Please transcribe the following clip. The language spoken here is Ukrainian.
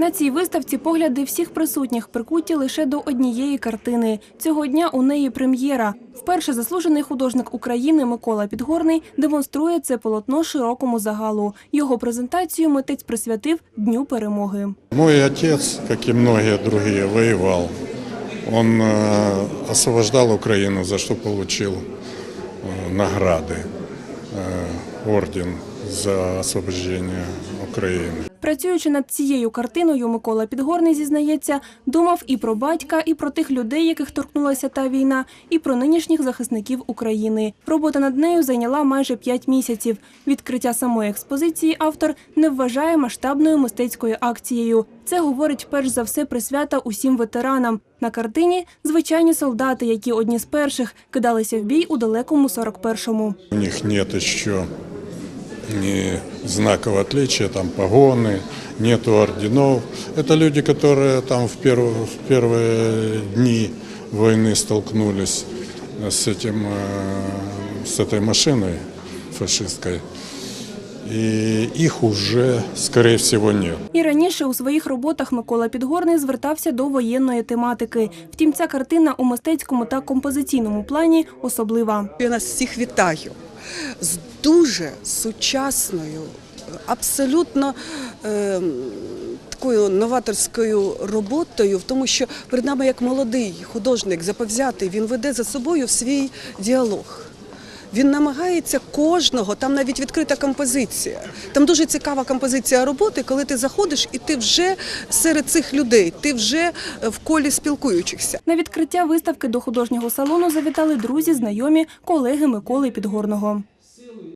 На цій виставці погляди всіх присутніх прикуті лише до однієї картини. Цього дня у неї прем'єра. Вперше заслужений художник України Микола Підгорний демонструє це полотно широкому загалу. Його презентацію митець присвятив Дню перемоги. Мой отец, как и многие другие, воевал. Он э, освобождал Украину, за что получил э, награды, э, орден за освобождение України. Працюючи над цією картиною, Микола Підгорний зізнається, думав і про батька, і про тих людей, яких торкнулася та війна, і про нинішніх захисників України. Робота над нею зайняла майже п'ять місяців. Відкриття самої експозиції автор не вважає масштабною мистецькою акцією. Це говорить перш за все присвята усім ветеранам. На картині звичайні солдати, які одні з перших кидалися в бій у далекому 41-му. У них нет еще ни знаков отличия, там погоны, нету орденов. Это люди, которые там в, перв- в первые дни войны столкнулись с, этим, э, с этой машиной фашистской. И их уже, скорее всего, нет. І раніше у своїх роботах Микола Підгорний звертався до воєнної тематики. Втім, ця картина у мистецькому та композиційному плані особлива. Я нас всіх вітаю з дуже сучасною, абсолютно е, такою новаторською роботою, в тому, що перед нами як молодий художник заповзятий, він веде за собою свій діалог. Він намагається кожного, там навіть відкрита композиція. Там дуже цікава композиція роботи, коли ти заходиш і ти вже серед цих людей, ти вже в колі спілкуючихся. На відкриття виставки до художнього салону завітали друзі, знайомі, колеги Миколи Підгорного.